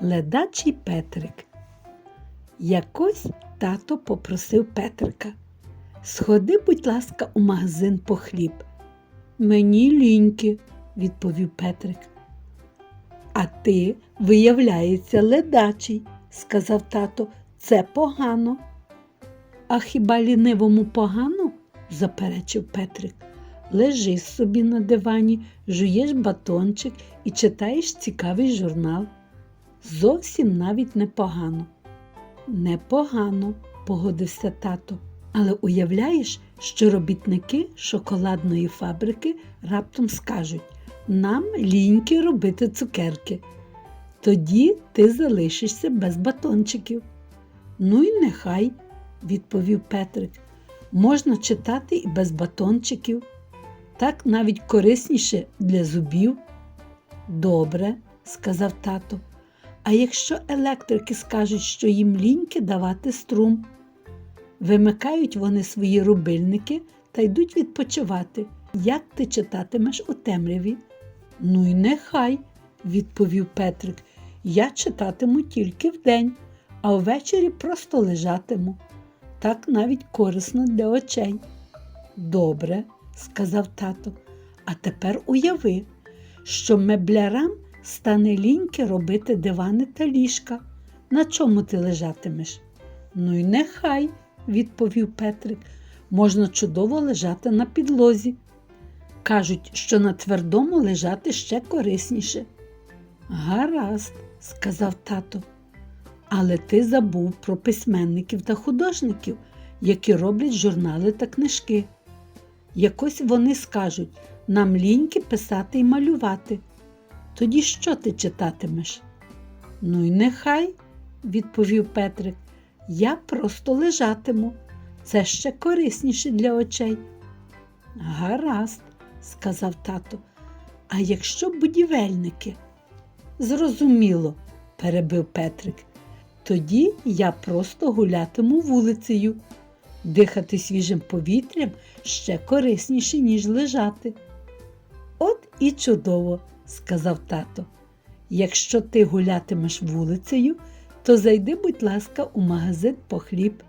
Ледачий Петрик. Якось тато попросив Петрика. Сходи, будь ласка, у магазин по хліб. Мені ліньки, відповів Петрик. А ти, виявляється, ледачий, сказав тато, це погано. А хіба лінивому погано? заперечив Петрик. Лежиш собі на дивані, жуєш батончик і читаєш цікавий журнал. Зовсім навіть непогано. Непогано, погодився тато. Але уявляєш, що робітники шоколадної фабрики раптом скажуть нам ліньки робити цукерки. Тоді ти залишишся без батончиків. Ну і нехай, відповів Петрик. Можна читати і без батончиків. Так навіть корисніше для зубів. Добре, сказав тато. А якщо електрики скажуть, що їм ліньки давати струм, вимикають вони свої рубильники та йдуть відпочивати. Як ти читатимеш у темряві? Ну й нехай, відповів Петрик. Я читатиму тільки вдень, а ввечері просто лежатиму. Так навіть корисно для очей. Добре, сказав тато. А тепер уяви, що меблярам стане ліньки робити дивани та ліжка. На чому ти лежатимеш? Ну й нехай, відповів Петрик. Можна чудово лежати на підлозі. Кажуть, що на твердому лежати ще корисніше. Гаразд, сказав тато. Але ти забув про письменників та художників, які роблять журнали та книжки. Якось вони скажуть нам ліньки писати і малювати. Тоді що ти читатимеш? Ну й нехай, відповів Петрик, я просто лежатиму. Це ще корисніше для очей. Гаразд, сказав тато. А якщо будівельники? Зрозуміло, перебив Петрик. Тоді я просто гулятиму вулицею. Дихати свіжим повітрям ще корисніше, ніж лежати. І чудово, сказав тато. Якщо ти гулятимеш вулицею, то зайди, будь ласка, у магазин по хліб.